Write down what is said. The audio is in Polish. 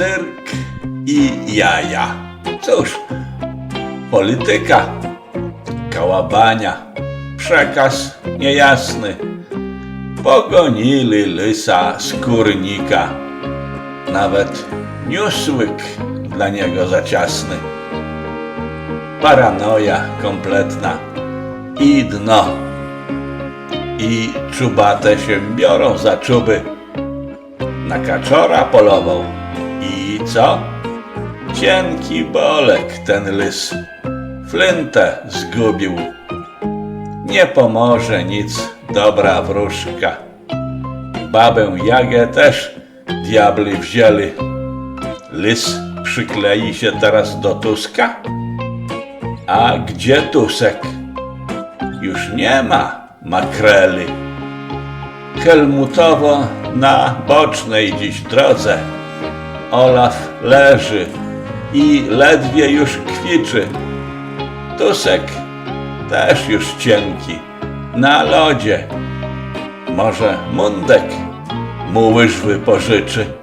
cyrk i jaja. Cóż, polityka, kałabania, przekaz niejasny. Pogonili lysa skórnika. Nawet newsłyk dla niego za ciasny. Paranoja kompletna i dno. I czubate się biorą za czuby. Na kaczora polował. I co? Cienki bolek ten lys. Flintę zgubił. Nie pomoże nic dobra wróżka. Babę Jagę też diabli wzięli. Lys przyklei się teraz do Tuska? A gdzie Tusek? Już nie ma makreli. Helmutowo na bocznej dziś drodze. Olaf leży i ledwie już kwiczy. Tusek też już cienki, na lodzie. Może Mundek mu łyżwy pożyczy.